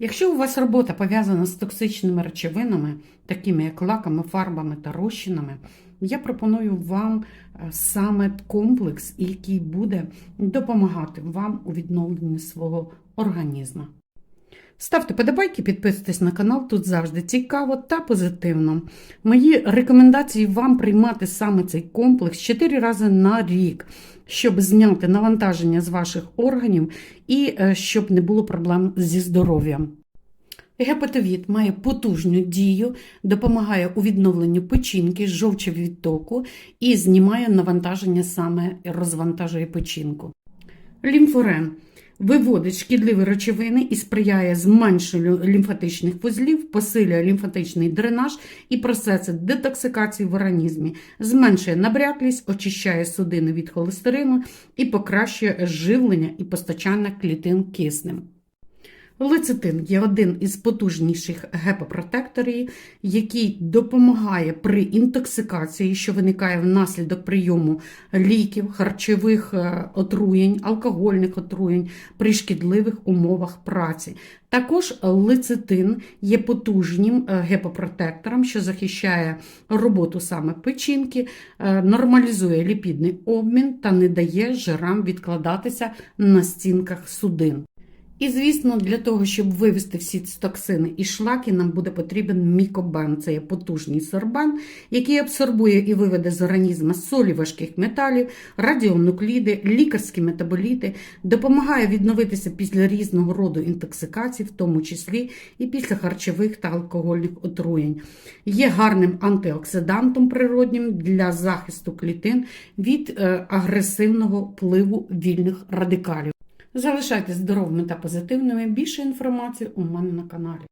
Якщо у вас робота пов'язана з токсичними речовинами, такими як лаками, фарбами та розчинами, я пропоную вам е, саме комплекс, який буде допомагати вам у відновленні свого організму. Ставте подобайки, підписуйтесь на канал, тут завжди цікаво та позитивно. Мої рекомендації вам приймати саме цей комплекс 4 рази на рік, щоб зняти навантаження з ваших органів і е, щоб не було проблем зі здоров'ям. Гепатовід має потужну дію, допомагає у відновленні печінки, жовчовідтоку і знімає навантаження саме розвантажує печінку. Лімфорен виводить шкідливі речовини і сприяє зменшенню лімфатичних вузлів, посилює лімфатичний дренаж і процеси детоксикації в організмі, зменшує набряклість, очищає судини від холестерину і покращує живлення і постачання клітин киснем. Лецитин є один із потужніших гепопротекторів, який допомагає при інтоксикації, що виникає внаслідок прийому ліків, харчових е, отруєнь, алкогольних отруєнь при шкідливих умовах праці. Також лецитин є потужним е, гепопротектором, що захищає роботу саме печінки, е, нормалізує ліпідний обмін та не дає жирам відкладатися на стінках судин. І, звісно, для того, щоб вивести всі ці токсини і шлаки, нам буде потрібен мікобен. Це є потужний сорбан, який абсорбує і виведе з організму солі важких металів, радіонукліди, лікарські метаболіти, допомагає відновитися після різного роду інтоксикацій, в тому числі і після харчових та алкогольних отруєнь. Є гарним антиоксидантом природнім для захисту клітин від е, агресивного впливу вільних радикалів. Залишайтесь здоровими та позитивними. Більше інформації у мене на каналі.